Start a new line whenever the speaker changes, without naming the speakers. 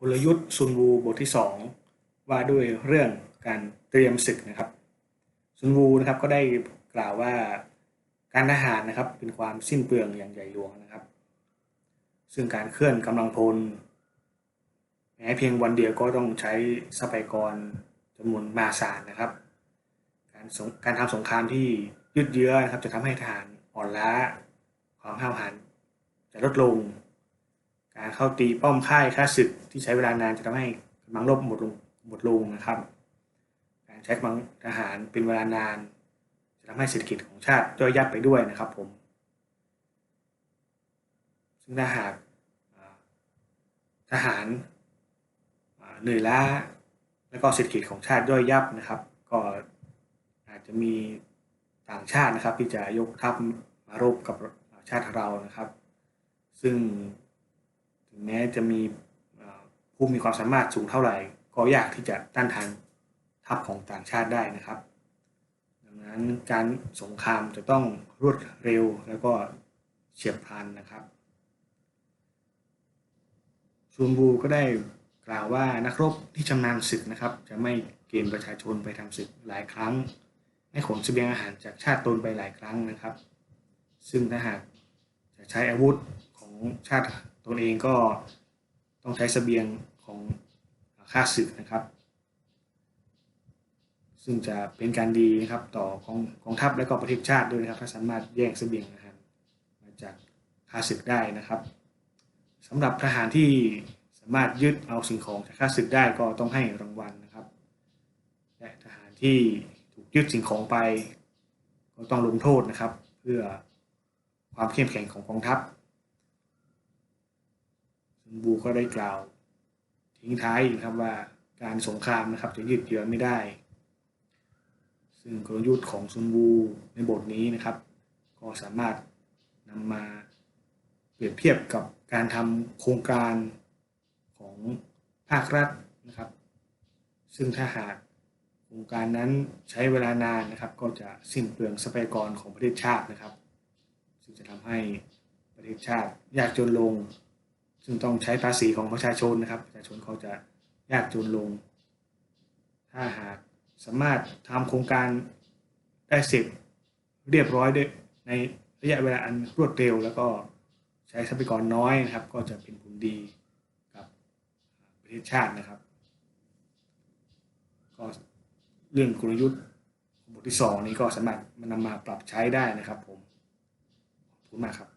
กลยุทธ์ซุนวูบทที่ 2 ว่าด้วยเรื่องการเตรียมศึกนะครับซุนวูนะครับก็ได้กล่าวว่าการทหารนะครับเป็นความสิ้นเปลืองอย่างใหญ่หลวงนะครับ ซึ่งการเคลื่อนกำลังพลแม้เพียงวันเดียวก็ต้องใช้ทรัพยากรจำนวนมหาศาลนะครับ การสงการทำสงครามที่ยืดเยื้อนะครับจะทำให้ทหารอ่อนล้าความห้าวหาญจะลดลง การเข้าตีป้อมค่ายค่าศึกที่ใช้เวลานานจะทำให้กำลังรบหมดลงหมดลงนะครับ การใช้กำลังทหารเป็นเวลานาน จะทำให้เศรษฐกิจของชาติย่อยยับไปด้วยนะครับผม ซึ่งถ้าหากทหารเหนื่อยล้าแล้วก็เศรษฐกิจของชาติย่อยยับนะครับ ก็อาจจะมีต่างชาตินะครับที่จะยกทัพมารบกับชาติเรานะครับ ซึ่ง ถึงแม้จะมีผู้มีความสามารถสูงเท่าไหร่ ก็ยากที่จะต้านทานทัพของต่างชาติได้นะครับ ดังนั้นการสงครามจะต้องรวดเร็วแล้วก็เฉียบพลันนะครับซูนบูก็ได้กล่าวว่านักรบที่ชำนาญศึกนะครับ จะไม่เกณฑ์ประชาชนไปทำศึกหลายครั้งให้ขนเสบียงอาหารจากชาติตนไปหลายครั้งนะครับ ซึ่งถ้าหากจะใช้อาวุธของชาติ ตนเองก็ต้องใช้เสบียงของข้าศึกนะครับ ซึ่งจะเป็นการดีนะครับต่อกองกองทัพและก็ประเทศชาติด้วยนะครับ ถ้าสามารถแย่งเสบียงอาหารมาจากข้าศึกได้นะครับสำหรับทหารที่สามารถยึดเอาสิ่งของจากข้าศึกได้ก็ต้องให้รางวัลนะครับ และทหารที่ถูกยึดสิ่งของไป ก็ต้องลงโทษนะครับ เพื่อความเข้มแข็งของกองทัพ บูก็ได้กล่าวทิ้งท้ายอีกครับว่าการสงครามนะครับจะยืดเยื้อไม่ได้ ซึ่งกลยุทธ์ของซุนวูในบทนี้นะครับ ก็สามารถนำมาเปรียบเทียบกับการทำโครงการของภาครัฐนะครับ ซึ่งถ้าหากโครงการนั้นใช้เวลานานนะครับ ก็จะสิ้นเปลืองทรัพยากรของประเทศชาตินะครับ ซึ่งจะทำให้ประเทศชาติยากจนลง ซึ่งต้องใช้ภาษีของประชาชนนะครับ ประชาชนเขาจะยากจนลง ถ้าหากสามารถทำโครงการได้เสร็จเรียบร้อยด้วยในระยะเวลาอันรวดเร็ว แล้วก็ใช้ทรัพยากรน้อยนะครับ ก็จะเป็นผลดีกับประเทศชาตินะครับ ก็เรื่องกลยุทธ์บทที่สองนี้ก็สามารถมันนำมาปรับใช้ได้นะครับผมขอบคุณมากครับ